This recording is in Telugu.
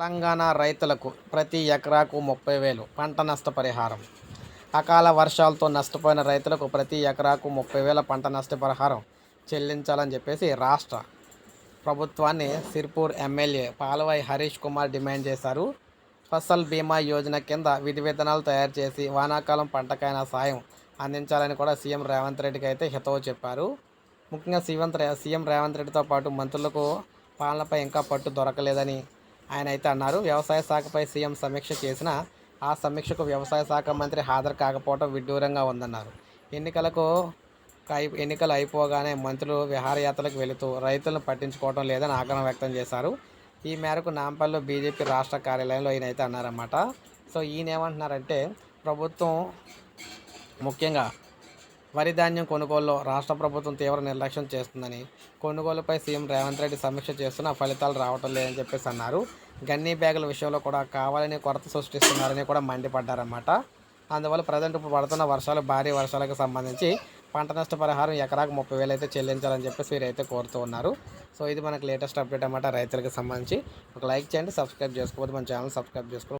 తెలంగాణ రైతులకు ప్రతి ఎకరాకు ముప్పై వేలు పంట నష్టపరిహారం. అకాల వర్షాలతో నష్టపోయిన రైతులకు ప్రతి ఎకరాకు ముప్పై వేల పంట నష్టపరిహారం చెల్లించాలని చెప్పేసి రాష్ట్ర ప్రభుత్వాన్ని సిర్పూర్ ఎమ్మెల్యే పాలవాయి హరీష్ కుమార్ డిమాండ్ చేశారు. ఫసల్ బీమా యోజన కింద విధి విధానాలు తయారు చేసి వానాకాలం పంటకైనా సాయం అందించాలని కూడా సీఎం రేవంత్ రెడ్డికి అయితే హితవు చెప్పారు. ముఖ్యంగా సీఎం సీఎం రేవంత్ రెడ్డితో పాటు మంత్రులకు పాలనపై ఇంకా పట్టు దొరకలేదని ఆయన అయితే అన్నారు వ్యవసాయ శాఖపై సీఎం సమీక్ష చేసిన ఆ సమీక్షకు వ్యవసాయ శాఖ మంత్రి హాజరు కాకపోవడం విడ్డూరంగా ఉందన్నారు. ఎన్నికలకు అయి- ఎన్నికలు అయిపోగానే మంత్రులు విహారయాత్రలకు వెళుతూ రైతులను పట్టించుకోవడం లేదని ఆగ్రహం వ్యక్తం చేశారు. ఈ మేరకు నాంపల్లిలో బీజేపీ రాష్ట్ర కార్యాలయంలో ఈయన అయితే అన్నారన్నమాట. సో ఈయన ఏమంటున్నారంటే ప్రభుత్వం ముఖ్యంగా వరి ధాన్యం కొనుగోలులో రాష్ట్ర ప్రభుత్వం తీవ్ర నిర్లక్ష్యం చేస్తుందని కొనుగోలుపై సీఎం రేవంత్ రెడ్డి సమీక్ష చేస్తున్న ఫలితాలు రావటం లేదని చెప్పేసి అన్నారు. గన్నీ బ్యాగుల విషయంలో కూడా కావాలని కొరత సృష్టిస్తున్నారని కూడా మండిపడ్డారన్నమాట. అందువల్ల ప్రజెంట్ ఇప్పుడు పడుతున్న వర్షాలు భారీ వర్షాలకు సంబంధించి పంట నష్ట పరిహారం ఎకరాకు ముప్పై వేలు అయితే చెల్లించాలని చెప్పేసి వీరైతే కోరుతూ ఉన్నారు. సో ఇది మనకు లేటెస్ట్ అప్డేట్ అన్నమాట రైతులకు సంబంధించి. ఒక లైక్ చేయండి సబ్స్క్రైబ్ చేసుకోవద్దు మన ఛానల్ సబ్స్క్రైబ్ చేసుకోవచ్చు